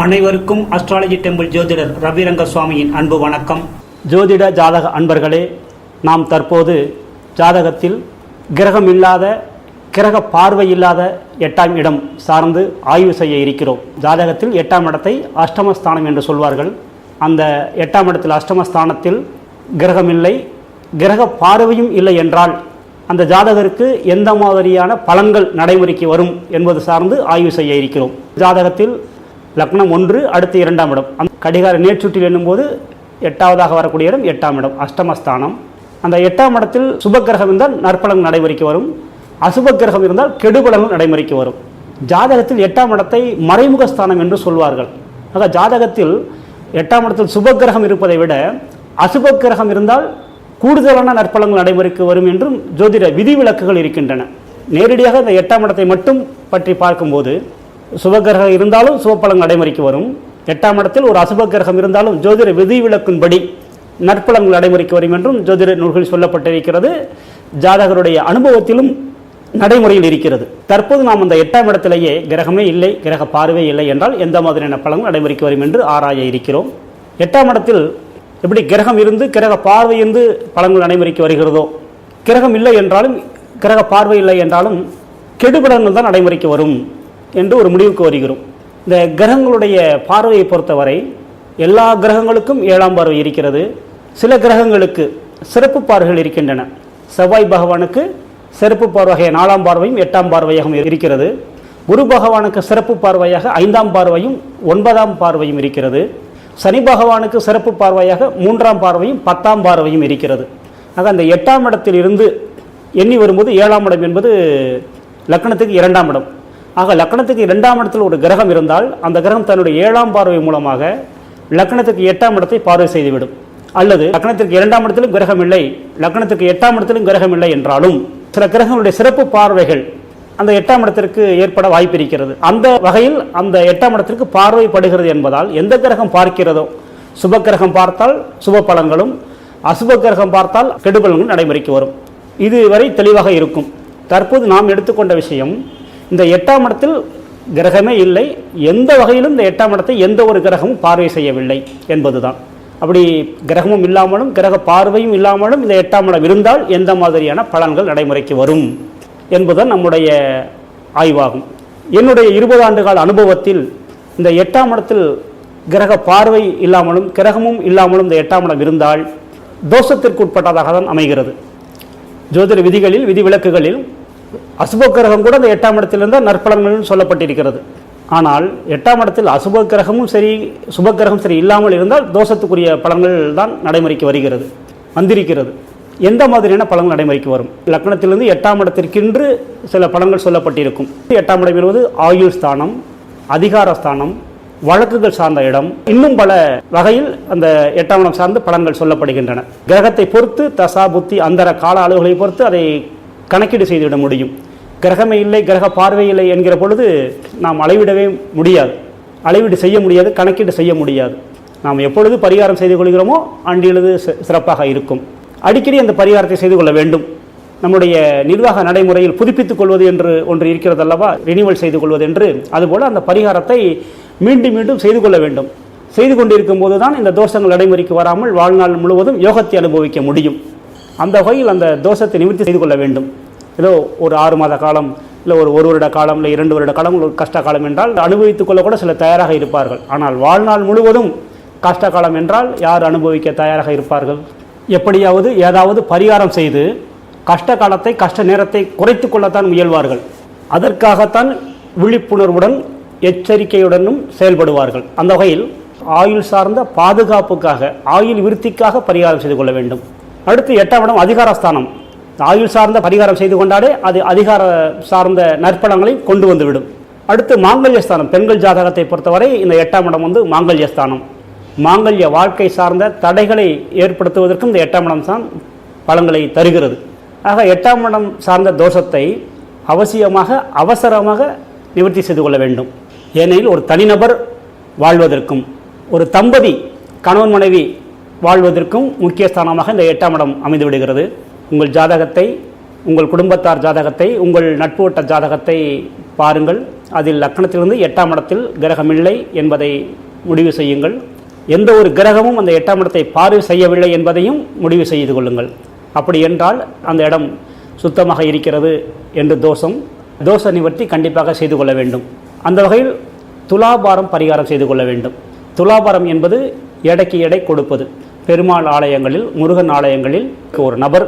அனைவருக்கும் astrology temple ஜோதிடர் ரவிரங்க சுவாமியின் அன்பு வணக்கம். ஜோதிட ஜாதக அன்பர்களே நாம் தற்போது ஜாதகத்தில் கிரகம் இல்லாத கிரக பார்வை இல்லாத எட்டாம் இடம் சார்ந்து ஆய்வு செய்ய இருக்கிறோம். ஜாதகத்தில் எட்டாம் இடத்தை அஷ்டமஸ்தானம் என்று சொல்வார்கள். அந்த எட்டாம் இடத்தில் அஷ்டமஸ்தானத்தில் கிரகம் இல்லை கிரக பார்வையும் இல்லை என்றால் அந்த ஜாதகருக்கு எந்த மாதிரியான பலன்கள் நடைமுறைக்கு வரும் என்பது சார்ந்து ஆய்வு செய்ய இருக்கிறோம். ஜாதகத்தில் லக்னம் ஒன்று அடுத்து இரண்டாம் இடம். அந்த கடிகார நேர்ச்சுற்றில் எண்ணும்போது எட்டாவதாக வரக்கூடிய இடம் எட்டாம் இடம் அஷ்டமஸ்தானம். அந்த எட்டாம் இடத்தில் சுபக்கிரகம் இருந்தால் நற்பலங்கள் நடைமுறைக்கு வரும். அசுப கிரகம் இருந்தால் கெடுபலங்கள் நடைமுறைக்கு வரும். ஜாதகத்தில் எட்டாம் இடத்தை மறைமுக ஸ்தானம் என்று சொல்வார்கள். ஆக ஜாதகத்தில் எட்டாம் இடத்தில் சுபக்கிரகம் இருப்பதை விட அசுப கிரகம் இருந்தால் கூடுதலான நற்பலங்கள் நடைமுறைக்கு வரும் என்றும் ஜோதிட விதிவிலக்குகள் இருக்கின்றன. நேரடியாக இந்த எட்டாம் இடத்தை மட்டும் பற்றி பார்க்கும்போது சுபகிரகம் இருந்தாலும் சுபப்பலன் நடைமுறைக்கு வரும். எட்டாம் இடத்தில் ஒரு அசுப கிரகம் இருந்தாலும் ஜோதிட விதிவிலக்கின்படி நற்பலன்கள் நடைமுறைக்கு வரும் என்றும் ஜோதிட நூல்களில் சொல்லப்பட்டிருக்கிறது. ஜாதகருடைய அனுபவத்திலும் நடைமுறையில் இருக்கிறது. தற்போது நாம் அந்த எட்டாம் இடத்திலேயே கிரகமே இல்லை கிரக பார்வை இல்லை என்றால் எந்த மாதிரியான பழங்கள் நடைமுறைக்கு வரும் என்று ஆராய இருக்கிறோம். எட்டாம் இடத்தில் எப்படி கிரகம் இருந்து கிரக பார்வை இருந்து பலன்கள் நடைமுறைக்கு வருகிறதோ கிரகம் இல்லை என்றாலும் கிரக பார்வை இல்லை என்றாலும் கெடுபலன்கள் தான் நடைமுறைக்கு வரும். என்று ஒரு முடிவுக்கு வருகிறோம். இந்த கிரகங்களுடைய பார்வையை பொறுத்தவரை எல்லா கிரகங்களுக்கும் ஏழாம் பார்வை இருக்கிறது. சில கிரகங்களுக்கு சிறப்பு பார்வைகள் இருக்கின்றன. செவ்வாய் பகவானுக்கு சிறப்பு பார்வையாக நாலாம் பார்வையும் எட்டாம் பார்வையாகவும் இருக்கிறது. குரு பகவானுக்கு சிறப்பு பார்வையாக ஐந்தாம் பார்வையும் ஒன்பதாம் பார்வையும் இருக்கிறது. சனி பகவானுக்கு சிறப்பு பார்வையாக மூன்றாம் பார்வையும் பத்தாம் பார்வையும் இருக்கிறது. ஆக அந்த எட்டாம் இடத்தில் இருந்து எண்ணி வரும்போது ஏழாம் இடம் என்பது லக்னத்துக்கு இரண்டாம் இடம். ஆக லக்னத்துக்கு இரண்டாம் இடத்தில் ஒரு கிரகம் இருந்தால் அந்த கிரகம் தன்னுடைய ஏழாம் பார்வை மூலமாக லக்னத்துக்கு எட்டாம் இடத்தை பார்வை செய்துவிடும். அல்லது லக்னத்திற்கு இரண்டாம் இடத்திலும் கிரகம் இல்லை லக்னத்துக்கு எட்டாம் இடத்திலும் கிரகம் இல்லை என்றாலும் சில கிரகங்களுடைய சிறப்பு பார்வைகள் அந்த எட்டாம் இடத்திற்கு ஏற்பட வாய்ப்பு இருக்கிறது. அந்த வகையில் அந்த எட்டாம் இடத்திற்கு பார்வைப்படுகிறது என்பதால் எந்த கிரகம் பார்க்கிறதோ சுப கிரகம் பார்த்தால் சுப பலன்களும் அசுப கிரகம் பார்த்தால் கெடுபலன்களும் நடைமுறைக்கு வரும். இதுவரை தெளிவாக இருக்கும். தற்போது நாம் எடுத்துக்கொண்ட விஷயம் இந்த எட்டாம் இடத்தில் கிரகமே இல்லை. எந்த வகையிலும் இந்த எட்டாம் இடத்தை எந்த ஒரு கிரகமும் பார்வை செய்யவில்லை என்பதுதான். அப்படி கிரகமும் இல்லாமலும் கிரக பார்வையும் இல்லாமலும் இந்த எட்டாம் இடம் இருந்தால் எந்த மாதிரியான பலன்கள் நடைமுறைக்கு வரும் என்பதுதான் நம்முடைய ஆய்வாகும். என்னுடைய இருபது ஆண்டுகால அனுபவத்தில் இந்த எட்டாம் இடத்தில் கிரக பார்வை இல்லாமலும் கிரகமும் இல்லாமலும் இந்த எட்டாம் இடம் இருந்தால் தோஷத்திற்கு உட்பட்டதாக தான் அமைகிறது. ஜோதிட விதிகளில் விதிவிலக்குகளில் அசுப கிரகம் கூட அந்த எட்டாம் இடத்தில் நற்பலன்கள்னு சொல்லப்பட்டிருக்கிறது. ஆனால் எட்டாம் இடத்தில் அசுப கிரகமும் சரி சுபக்கிரகம் சரி இல்லாமல் இருந்தால் தோஷத்துக்குரிய பலன்கள் தான் நடைமுறைக்கு வருகிறது வந்திருக்கிறது. எந்த மாதிரியான பலன்கள் நடைமுறைக்கு வரும்? லக்னத்திலிருந்து எட்டாம் இடத்திற்கென்று சில பலன்கள் சொல்லப்பட்டிருக்கும். எட்டாம் இடம் என்பது ஆயுள் ஸ்தானம் அதிகார ஸ்தானம் வழக்குகள் சார்ந்த இடம். இன்னும் பல வகையில் அந்த எட்டாம் இடம் சார்ந்து பலன்கள் சொல்லப்படுகின்றன. கிரகத்தை பொறுத்து தசா புத்தி அந்தர கால அளவுகளை பொறுத்து அதை கணக்கீடு செய்துவிட முடியும். கிரகமே இல்லை கிரக பார்வை இல்லை என்கிற பொழுது நாம் அளவிடவே முடியாது. அளவீடு செய்ய முடியாது கணக்கீடு செய்ய முடியாது. நாம் எப்பொழுது பரிகாரம் செய்து கொள்கிறோமோ அன்றியது சிறப்பாக இருக்கும். அடிக்கடி அந்த பரிகாரத்தை செய்து கொள்ள வேண்டும். நம்முடைய நிர்வாக நடைமுறையில் புதுப்பித்துக் கொள்வது என்று ஒன்று இருக்கிறது அல்லவா ரினியூவல் செய்து கொள்வது என்று. அதுபோல் அந்த பரிகாரத்தை மீண்டும் மீண்டும் செய்து கொள்ள வேண்டும். செய்து கொண்டிருக்கும் போது தான் இந்த தோஷங்கள் நடைமுறைக்கு வராமல் வாழ்நாள் முழுவதும் யோகத்தை அனுபவிக்க முடியும். அந்த வகையில் அந்த தோஷத்தை நிவர்த்தி செய்து கொள்ள வேண்டும். ஏதோ ஒரு ஆறு மாத காலம் இல்லை ஒரு ஒரு வருட காலம் இல்லை இரண்டு வருட காலம் ஒரு கஷ்ட காலம் என்றால் அனுபவித்துக் கொள்ளக்கூட கூட சில தயாராக இருப்பார்கள். ஆனால் வாழ்நாள் முழுவதும் கஷ்ட காலம் என்றால் யார் அனுபவிக்க தயாராக இருப்பார்கள்? எப்படியாவது ஏதாவது பரிகாரம் செய்து கஷ்ட காலத்தை கஷ்ட நேரத்தை குறைத்து கொள்ளத்தான் முயல்வார்கள். அதற்காகத்தான் விழிப்புணர்வுடன் எச்சரிக்கையுடனும் செயல்படுவார்கள். அந்த வகையில் ஆயுள் சார்ந்த பாதுகாப்புக்காக ஆயுள் விருத்திக்காக பரிகாரம் செய்து கொள்ள வேண்டும். அடுத்து எட்டாம் இடம் அதிகாரஸ்தானம். ஆயுள் சார்ந்த பரிகாரம் செய்து கொண்டாலே அது அதிகார சார்ந்த நற்பலங்களை கொண்டு வந்துவிடும். அடுத்து மாங்கல்யஸ்தானம் பெண்கள் ஜாதகத்தை பொறுத்தவரை இந்த எட்டாம் இடம் வந்து மாங்கல்யஸ்தானம் மாங்கல்ய வாழ்க்கை சார்ந்த தடைகளை ஏற்படுத்துவதற்கும் இந்த எட்டாம் இடம் தான் பலன்களை தருகிறது. ஆக எட்டாம் இடம் சார்ந்த தோஷத்தை அவசியமாக அவசரமாக நிவர்த்தி செய்து கொள்ள வேண்டும். ஏனெனில் ஒரு தனிநபர் வாழ்வதற்கும் ஒரு தம்பதி கணவன் மனைவி வாழ்வதற்கும் முக்கிய ஸ்தானமாக இந்த எட்டாம் இடம் அமைந்து விடுகிறது. உங்கள் ஜாதகத்தை உங்கள் குடும்பத்தார் ஜாதகத்தை உங்கள் நட்பு வட்ட ஜாதகத்தை பாருங்கள். அதில் லக்கணத்திலிருந்து எட்டாம் இடத்தில் கிரகமில்லை என்பதை முடிவு செய்யுங்கள். எந்த ஒரு கிரகமும் அந்த எட்டாம் இடத்தை பார்வை செய்யவில்லை என்பதையும் முடிவு செய்து கொள்ளுங்கள். அப்படி என்றால் அந்த இடம் சுத்தமாக இருக்கிறது என்று தோஷம் தோஷ நிவர்த்தி கண்டிப்பாக செய்து கொள்ள வேண்டும். அந்த வகையில் துலாபாரம் பரிகாரம் செய்து கொள்ள வேண்டும். துலாபாரம் என்பது எடைக்கு எடை கொடுப்பது. பெருமாள் ஆலயங்களில் முருகன் ஆலயங்களில் ஒரு நபர்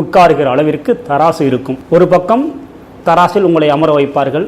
உட்காருகிற அளவிற்கு தராசு இருக்கும். ஒரு பக்கம் தராசில் உங்களை அமர வைப்பார்கள்.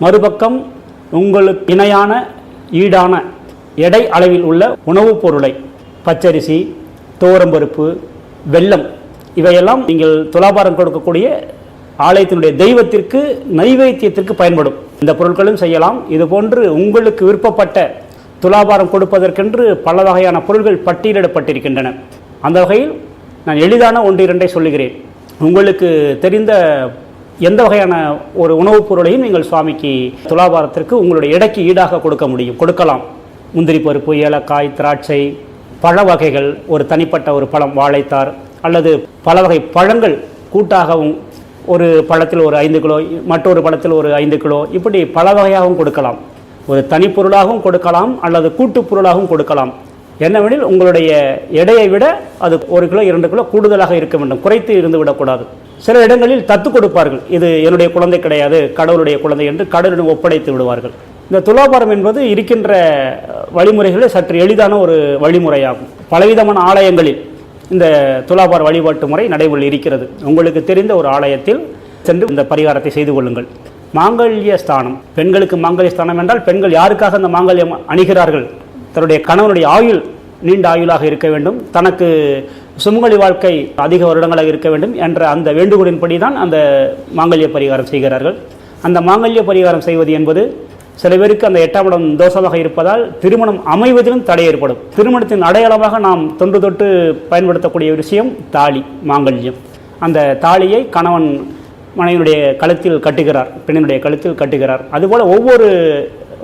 மறுபக்கம் உங்களுக்கு இணையான ஈடான எடை அளவில் உள்ள உணவுப் பொருளை பச்சரிசி தோரம்பருப்பு வெல்லம் இவையெல்லாம் நீங்கள் துலாபாரம் கொடுக்கக்கூடிய ஆலயத்தினுடைய தெய்வத்திற்கு நைவேத்தியத்திற்கு பயன்படும். இந்த பொருட்களும் செய்யலாம். இதுபோன்று உங்களுக்கு விருப்பப்பட்ட துலாபாரம் கொடுப்பதற்கென்று பல வகையான பொருட்கள் பட்டியலிடப்பட்டிருக்கின்றன. அந்த வகையில் நான் எளிதான ஒன்று இரண்டை சொல்லுகிறேன். உங்களுக்கு தெரிந்த எந்த வகையான ஒரு உணவுப் பொருளையும் நீங்கள் சுவாமிக்கு துலாபாரத்திற்கு உங்களுடைய எடைக்கு ஈடாக கொடுக்க முடியும். கொடுக்கலாம். முந்திரி பருப்பு ஏலக்காய் திராட்சை பழ வகைகள் ஒரு தனிப்பட்ட ஒரு பழம் வாழைத்தார் அல்லது பல வகை பழங்கள் கூட்டாகவும் ஒரு பழத்தில் ஒரு ஐந்து கிலோ மற்றொரு பழத்தில் ஒரு ஐந்து கிலோ இப்படி பல வகையாகவும் கொடுக்கலாம். ஒரு தனிப்பொருளாகவும் கொடுக்கலாம் அல்லது கூட்டுப் பொருளாகவும் கொடுக்கலாம். என்னவெனில் உங்களுடைய எடையை விட அது ஒரு கிலோ இரண்டு கிலோ கூடுதலாக இருக்க வேண்டும். குறைத்து இருந்து விடக்கூடாது. சில இடங்களில் தத்து கொடுப்பார்கள். இது என்னுடைய குழந்தை கிடையாது கடவுளுடைய குழந்தை என்று கடவுளிடம் ஒப்படைத்து விடுவார்கள். இந்த துலாபாரம் என்பது இருக்கின்ற வழிமுறைகளில் சற்று எளிதான ஒரு வழிமுறையாகும். பலவிதமான ஆலயங்களில் இந்த துலாபார வழிபாட்டு முறை நடைமுறையில் இருக்கிறது. உங்களுக்கு தெரிந்த ஒரு ஆலயத்தில் சென்று இந்த பரிகாரத்தை செய்து கொள்ளுங்கள். மாங்கல்ய ஸ்தானம். பெண்களுக்கு மாங்கல்ய ஸ்தானம் என்றால் பெண்கள் யாருக்காக அந்த மாங்கல்யம் அணிகிறார்கள்? தன்னுடைய கணவனுடைய ஆயுள் நீண்ட ஆயுளாக இருக்க வேண்டும். தனக்கு சுமங்கலி வாழ்க்கை அதிக வருடங்களாக இருக்க வேண்டும் என்ற அந்த வேண்டுகோளின்படி தான் அந்த மாங்கல்ய பரிகாரம் செய்கிறார்கள். அந்த மாங்கல்ய பரிகாரம் செய்வது என்பது சில பேருக்கு அந்த எட்டாம் இடம் தோஷமாக இருப்பதால் திருமணம் அமைவதிலும் தடை ஏற்படும். திருமணத்தின் அடையாளமாக நாம் தொன்று தொட்டு பயன்படுத்தக்கூடிய விஷயம் தாலி மாங்கல்யம். அந்த தாலியை கணவன் மனைவியுடைய கழுத்தில் கட்டுகிறார் பெண்ணினுடைய கழுத்தில் கட்டுகிறார். அதுபோல் ஒவ்வொரு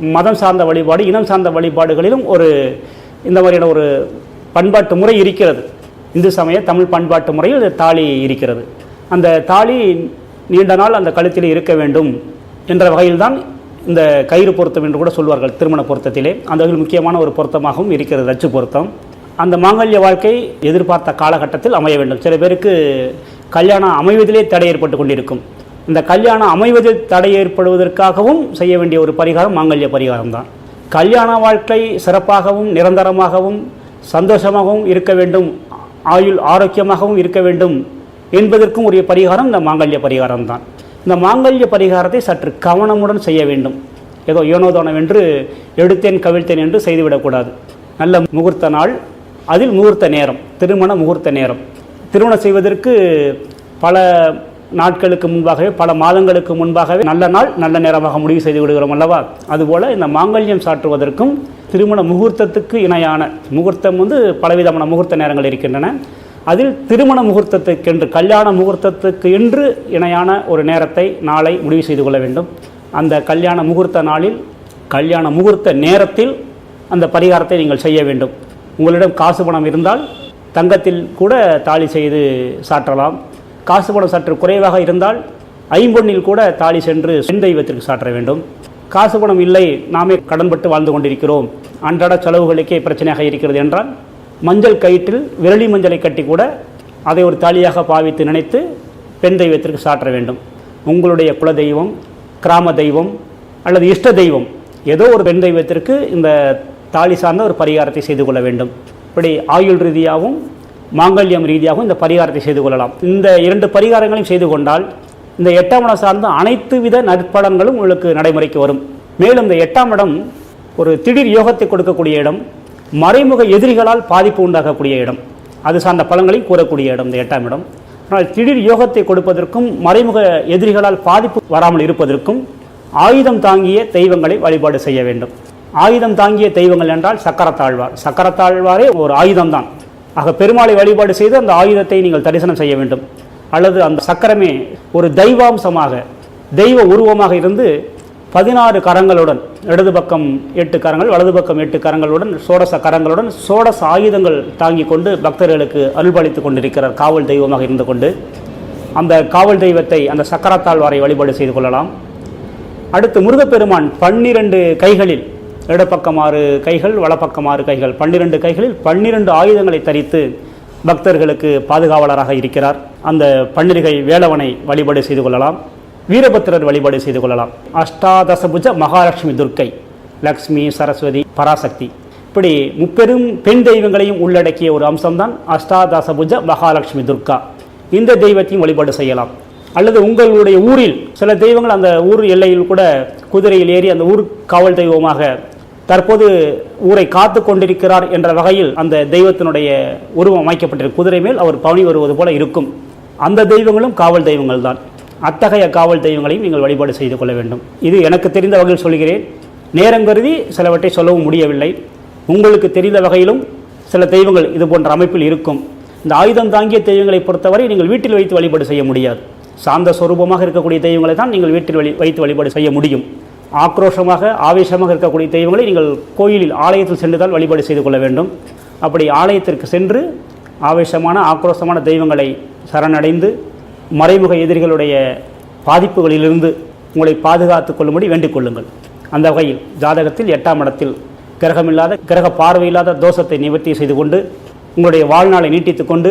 மதம் சார்ந்த வழிபாடு இனம் சார்ந்த வழிபாடுகளிலும் ஒரு இந்த மாதிரியான ஒரு பண்பாட்டு முறை இருக்கிறது. இந்து சமய தமிழ் பண்பாட்டு முறையில் இந்த தாலி இருக்கிறது. அந்த தாலி நீண்ட நாள் அந்த கழுத்தில் இருக்க வேண்டும் என்ற வகையில்தான் இந்த கயிறு பொருத்தம் என்று கூட சொல்வார்கள் திருமண பொருத்தத்திலே. அந்த வகையில் முக்கியமான ஒரு பொருத்தமாகவும் இருக்கிறது அச்சு பொருத்தம். அந்த மாங்கல்ய வாழ்க்கை எதிர்பார்த்த காலகட்டத்தில் அமைய வேண்டும். சில பேருக்கு கல்யாணம் அமைவதிலே தடை ஏற்பட்டு கொண்டிருக்கும். இந்த கல்யாணம் அமைவதில் தடை ஏற்படுவதற்காகவும் செய்ய வேண்டிய ஒரு பரிகாரம் மாங்கல்ய பரிகாரம் தான் கல்யாண வாழ்க்கை சிறப்பாகவும் நிரந்தரமாகவும் சந்தோஷமாகவும் இருக்க வேண்டும் ஆயுள் ஆரோக்கியமாகவும் இருக்க வேண்டும் என்பதற்கும் உரிய பரிகாரம் இந்த மாங்கல்ய பரிகாரம் தான் இந்த மாங்கல்ய பரிகாரத்தை சற்று கவனமுடன் செய்ய வேண்டும். ஏதோ ஏனோதானம் என்று எடுத்தேன் கவிழ்த்தேன் என்று செய்துவிடக்கூடாது. நல்ல முகூர்த்த நாள் அதில் முகூர்த்த நேரம் திருமண முகூர்த்த நேரம். திருமணம் செய்வதற்கு பல நாட்களுக்கு முன்பாகவே பல மாதங்களுக்கு முன்பாகவே நல்ல நாள் நல்ல நேரமாக முடிவு செய்து விடுகிறோம் அல்லவா? அதுபோல் இந்த மாங்கல்யம் சாற்றுவதற்கும் திருமண முகூர்த்தத்துக்கு இணையான முகூர்த்தம் வந்து பலவிதமான முகூர்த்த நேரங்கள் இருக்கின்றன. அதில் திருமண முகூர்த்தத்துக்கென்று கல்யாண முகூர்த்தத்துக்கு என்று இணையான ஒரு நேரத்தை நாளை முடிவு செய்து கொள்ள வேண்டும். அந்த கல்யாண முகூர்த்த நாளில் கல்யாண முகூர்த்த நேரத்தில் அந்த பரிகாரத்தை நீங்கள் செய்ய வேண்டும். உங்களிடம் காசு பணம் இருந்தால் தங்கத்தில் கூட தாலி செய்து சாற்றலாம். காசு பணம் சற்று குறைவாக இருந்தால் ஐம்பொன்னில் கூட தாலி சென்று பெண் தெய்வத்திற்கு சாற்ற வேண்டும். காசு பணம் இல்லை நாமே கடன்பட்டு வாழ்ந்து கொண்டிருக்கிறோம். அன்றாட செலவுகளுக்கே பிரச்சனையாக இருக்கிறது என்றால் மஞ்சள் கயிற்றில் விரலி மஞ்சளை கட்டி கூட அதை ஒரு தாலியாக பாவித்து நினைத்து பெண் தெய்வத்திற்கு சாற்ற வேண்டும். உங்களுடைய குல தெய்வம் கிராம தெய்வம் அல்லது இஷ்ட தெய்வம் ஏதோ ஒரு பெண் தெய்வத்திற்கு இந்த தாலி சார்ந்த ஒரு பரிகாரத்தை செய்து கொள்ள வேண்டும். இப்படி ஆயுள் ரீதியாகவும் மாங்கல்யம் ரீதியாகவும் இந்த பரிகாரத்தை செய்து கொள்ளலாம். இந்த இரண்டு பரிகாரங்களையும் செய்து கொண்டால் இந்த எட்டாம் இடம் சார்ந்த அனைத்து வித நற்பலன்களும் உங்களுக்கு நடைமுறைக்கு வரும். மேலும் இந்த எட்டாம் இடம் ஒரு திடீர் யோகத்தை கொடுக்கக்கூடிய இடம் மறைமுக எதிரிகளால் பாதிப்பு உண்டாகக்கூடிய இடம். அது சார்ந்த பலன்களை கூறக்கூடிய இடம் இந்த எட்டாம் இடம். ஆனால் திடீர் யோகத்தை கொடுப்பதற்கும் மறைமுக எதிரிகளால் பாதிப்பு வராமல் இருப்பதற்கும் ஆயுதம் தாங்கிய தெய்வங்களை வழிபாடு செய்ய வேண்டும். ஆயுதம் தாங்கிய தெய்வங்கள் என்றால் சக்கரத்தாழ்வார். சக்கரத்தாழ்வாரே ஒரு ஆயுதம்தான். ஆக பெருமாளை வழிபாடு செய்து அந்த ஆயுதத்தை நீங்கள் தரிசனம் செய்ய வேண்டும். அல்லது அந்த சக்கரமே ஒரு தெய்வாம்சமாக தெய்வ உருவமாக இருந்து பதினாறு கரங்களுடன் இடது பக்கம் எட்டு கரங்கள் வலது பக்கம் எட்டு கரங்களுடன் சோடச கரங்களுடன் சோடச ஆயுதங்கள் தாங்கி கொண்டு பக்தர்களுக்கு அருள்பாலித்து கொண்டிருக்கிறார் காவல் தெய்வமாக இருந்து கொண்டு. அந்த காவல் தெய்வத்தை அந்த சக்கரத்தாழ்வாரை வழிபாடு செய்து கொள்ளலாம். அடுத்து முருகப்பெருமான் பன்னிரண்டு கைகளில் இடப்பக்கம் ஆறு கைகள் வலப்பக்கம் ஆறு கைகள். பன்னிரண்டு கைகளில் பன்னிரண்டு ஆயுதங்களை தரித்து பக்தர்களுக்கு பாதுகாவலராக இருக்கிறார். அந்த பன்னிருகை வேலவனை வழிபாடு செய்து கொள்ளலாம். வீரபத்திரர் வழிபாடு செய்து கொள்ளலாம். அஷ்டாதசபுஜ மகாலட்சுமி துர்க்கை லக்ஷ்மி சரஸ்வதி பராசக்தி. இப்படி முப்பெரும் பெண் தெய்வங்களையும் உள்ளடக்கிய ஒரு அம்சம்தான் அஷ்டாதசபுஜ மகாலட்சுமி துர்கா இந்த தெய்வத்தையும் வழிபாடு செய்யலாம். அல்லது உங்களுடைய ஊரில் சில தெய்வங்கள் அந்த ஊர் எல்லையில் கூட குதிரையில் ஏறி அந்த ஊர் காவல் தெய்வமாக தற்போது ஊரை காத்து கொண்டிருக்கிறார் என்ற வகையில் அந்த தெய்வத்தினுடைய உருவம் அமைக்கப்பட்டிருக்கும் குதிரை மேல் அவர் பவனி வருவது போல இருக்கும். அந்த தெய்வங்களும் காவல் தெய்வங்கள் தான் அத்தகைய காவல் தெய்வங்களையும் நீங்கள் வழிபாடு செய்து கொள்ள வேண்டும். இது எனக்கு தெரிந்த வகையில் சொல்கிறேன். நேரம் கருதி சிலவற்றை சொல்லவும் முடியவில்லை. உங்களுக்கு தெரிந்த வகையிலும் சில தெய்வங்கள் இது போன்ற அமைப்பில் இருக்கும். இந்த ஆயுதம் தாங்கிய தெய்வங்களை பொறுத்தவரை நீங்கள் வீட்டில் வைத்து வழிபாடு செய்ய முடியாது. சாந்த சொரூபமாக இருக்கக்கூடிய தெய்வங்களை தான் நீங்கள் வீட்டில் வழி வைத்து வழிபாடு செய்ய முடியும். ஆக்ரோஷமாக ஆவேசமாக இருக்கக்கூடிய தெய்வங்களை நீங்கள் கோயிலில் ஆலயத்தில் சென்று தான் வழிபாடு செய்து கொள்ள வேண்டும். அப்படி ஆலயத்திற்கு சென்று ஆவேசமான ஆக்ரோஷமான தெய்வங்களை சரணடைந்து மறைமுக எதிரிகளுடைய பாதிப்புகளிலிருந்து உங்களை பாதுகாத்து கொள்ளும்படி வேண்டிக் கொள்ளுங்கள். அந்த வகையில் ஜாதகத்தில் எட்டாம் இடத்தில் கிரகமில்லாத கிரக பார்வையில்லாத தோஷத்தை நிவர்த்தி செய்து கொண்டு உங்களுடைய வாழ்நாளை நீட்டித்துக்கொண்டு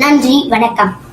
நன்றி வணக்கம்.